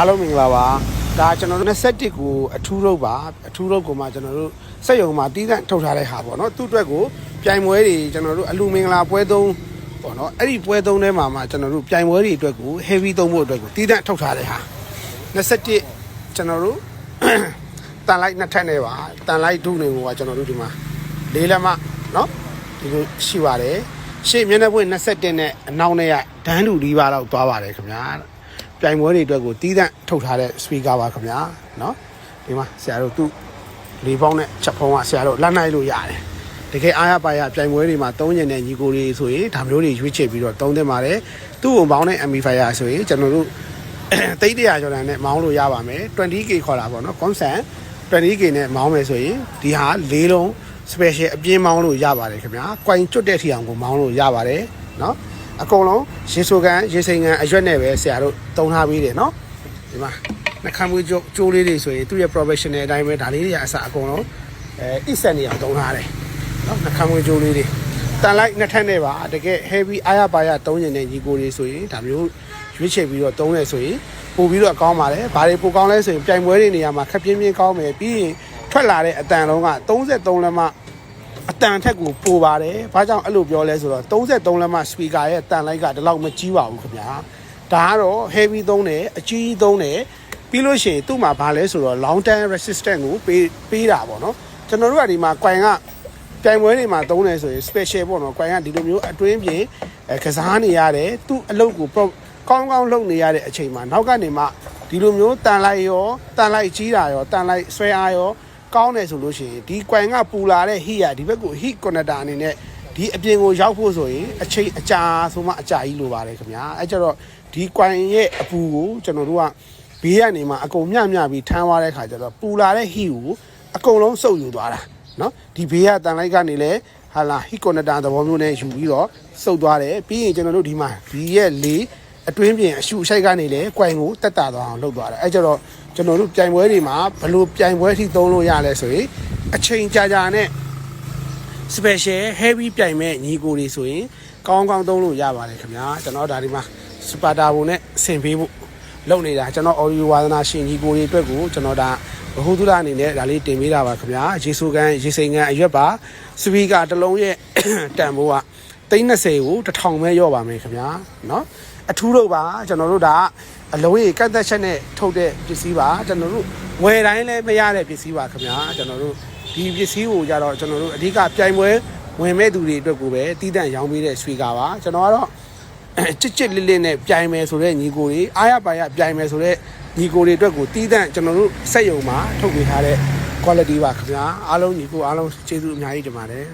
အားလုံးမင်္ဂလာပါဒါကျွန်တော်တို့21ကိုအထူးရုပ်ပါအထူးရုပ်ကိုမှကျွန်တော်တို့စက်ရုံမှာတီးသန့်ထုတ်ထားတဲ့ဟာပေါ့နော်သူ့အတွက်ကိုပြိုင်ပွဲတွေကျွန်တော်တို့အလူမင်္ဂလာပွဲသုံးပေါ့နော်အဲ့ဒီပွဲသုံးထဲမှာမှကျွန်တော်တို့ပြိုင်ပွဲတွေအတွက်ကို heavy သုံးဖို့အတွက်ကိုတီးသန့်ထုတ်ထားတဲ့ဟာ21ကျွန်တော်တို့တန်လိုက်နှစ်ထပ်နဲ့ပါတန်လိုက်ဒုနေကိုကကျွန်တော်တို့ဒီမှာလေးလက်မနော်ဒီလိုရှိပါတယ်ရှေ့မျက်နှာပွင့်21နဲ့အနောက်နဲ့ကဒန်းတူဒီပါတော့သွားပါတယ်ခင်ဗျာ ပြိုင်ပွဲတွေအတွက်ကိုတီးသန့်ထုတ်ထားတဲ့ speaker ပါခင်ဗျာနော်ဒီမှာဆရာတို့သူ့လေးပေါင်းနဲ့ချက်ဖုံးကဆရာတို့လက်နိုင်လို့ရတယ်တကယ်အားရပါရပြိုင်ပွဲတွေမှာသုံးကျင်တဲ့ညီကိုတွေဆိုရင်ဒါမျိုးတွေရွေးချယ်ပြီးတော့သုံးသင့်ပါတယ်သူ့ဝန်ပေါင်းတဲ့ amplifier ဆိုရင်ကျွန်တော်တို့တိတ်တရာကျော်တန်နဲ့မောင်းလို့ရပါမယ် 20k ခေါ်တာပေါ့နော် constant 20k နဲ့မောင်းမယ်ဆိုရင်ဒီဟာ၄လုံး special အပြင်းမောင်းလို့ရပါတယ်ခင်ဗျာ။ coin ကျွတ်တဲ့ထီအောင်ကိုမောင်းလို့ရပါတယ်နော်။ အကုန်လုံးရေဆိုကန်ရေစိန်ကန်အရွက်နဲ့ပဲဆရာတို့တုံထားပြီးတယ်နော်။ဒီမှာနှခမ်းမွေးကြိုးကြိုးလေးတွေဆိုရင်သူ့ရဲ့ professional အတိုင်းပဲဒါလေးတွေအစအကုန်လုံးအဲ instant နေအောင်တုံထားတယ်နော်။နှခမ်းမွေးကြိုးလေးတွေတန်လိုက်နှစ်ထပ်နဲ့ပါတကယ် heavy အားရပါရတုံးနေတဲ့ညီကိုတွေဆိုရင်ဒါမျိုးရွေးချယ်ပြီးတော့တုံးနေဆိုရင်ပို့ပြီးတော့ကောင်းပါတယ်။ဘာတွေပိုကောင်းလဲဆိုရင်ပြိုင်ပွဲတွေနေရာမှာခက်ပြင်းပြင်းကောင်းမယ်ပြီးရင်ထွက်လာတဲ့အတန်လုံးက33လက်မ အတန်ထက်ကိုပိုပါတယ်။ဘာကြောင့်အဲ့လိုပြောလဲဆိုတော့33လက်မ speaker ရဲ့တန်လိုက်ကဒီလောက်မကြီးပါဘူးခင်ဗျာ။ဒါကတော့ heavy သုံးတယ်အကြီးကြီးသုံးတယ်ပြီးလို့ရှိရင်သူ့မှာဘာလဲဆိုတော့ long term resistance ကိုပေးပေးတာပေါ့နော်။ကျွန်တော်တို့ကဒီမှာ coin ကပြိုင်ပွဲတွေမှာသုံးတယ်ဆိုရင် special ပေါ့နော်။ coin ကဒီလိုမျိုးအတွင်းပြင်အဲကစားနေရတယ်။သူ့အလုပ်ကို pro- ကောင်းကောင်းလုပ်နေရတဲ့အချိန်မှာနောက်ကနေမှဒီလိုမျိုးတန်လိုက်ရောတန်လိုက်ကြီးတာရောတန်လိုက်ဆွဲအားရော ကောင်းတယ်ဆိုလို့ရှိရင်ဒီကွိုင်ကပူလာတဲ့ဟိရဒီဘက်ကိုဟိကွန်နတာအနေနဲ့ဒီအပြင်ကိုရောက်ဖို့ဆိုရင်အချိန်အကြာဆိုမှအကြာကြီးလိုပါတယ်ခင်ဗျာအဲကြတော့ဒီကွိုင်ရဲ့အပူကိုကျွန်တော်တို့ကဘေးကနေမှအကုန်မျှမျှပြီးထမ်းသွားတဲ့ခါကျတော့ပူလာတဲ့ဟိကိုအကုန်လုံးစုပ်ယူသွားတာနော်ဒီဘေးကတန်လိုက်ကနေလဲဟာလာဟိကွန်နတာသဘောမျိုးနဲ့ယူပြီးတော့စုပ်သွားတယ်ပြီးရင်ကျွန်တော်တို့ဒီမှာဒီရဲ့လေး အတွင်းပြင်အရှုအရှိုက်ကနေလဲ coin ကိုတက်တာသွားအောင်လုပ်သွားတယ်အဲကြတော့ကျွန်တော်တို့ပြိုင်ပွဲတွေမှာဘယ်လိုပြိုင်ပွဲထိသုံးလို့ရလဲဆိုရင်အချိန်ကြာကြာနဲ့ special heavy ပြိုင်မဲ့ညီကိုတွေဆိုရင်ကောင်းကောင်းသုံးလို့ရပါတယ်ခင်ဗျာကျွန်တော်ဒါဒီမှာ super turbo နဲ့ဆင်ပေးဖို့လုပ်နေတာကျွန်တော် audio ဝါသနာရှင်ညီကိုတွေအတွက်ကိုကျွန်တော်ဒါဘဟုသုဒအနေနဲ့ဒါလေးတင်ပေးတာပါခင်ဗျာရေဆိုကန်ရေစိန်ကန်အရွက်ပါစပီကာတစ်လုံးရဲ့ တန်ဖိုးက330ကို1000ပဲရော့ပါမယ်ခင်ဗျာเนาะ အထူးတော့ပါကျွန်တော်တို့ဒါအလုံးကြီးကတ်သက်ချက်နဲ့ထုတ်တဲ့ပစ္စည်းပါကျွန်တော်တို့ဝယ်တိုင်းလည်းမရတဲ့ပစ္စည်းပါခင်ဗျာကျွန်တော်တို့ဒီပစ္စည်းကိုကြတော့ကျွန်တော်တို့အဓိကပြိုင်ပွဲဝင်မဲ့သူတွေအတွက်ကိုပဲတည်တံ့ရောင်းပေးတဲ့ဆွေကာပါကျွန်တော်ကတော့ချစ်ချစ်လေးလေးနဲ့ပြိုင်မယ်ဆိုတဲ့ညီကိုတွေအားရပါရပြိုင်မယ်ဆိုတဲ့ညီကိုတွေအတွက်ကိုတီးတန့်ကျွန်တော်တို့စက်ယုံမှာထုတ်ပေးထားတဲ့ quality ပါခင်ဗျာအားလုံးညီကိုအားလုံးကျေးဇူးအများကြီးတင်ပါတယ်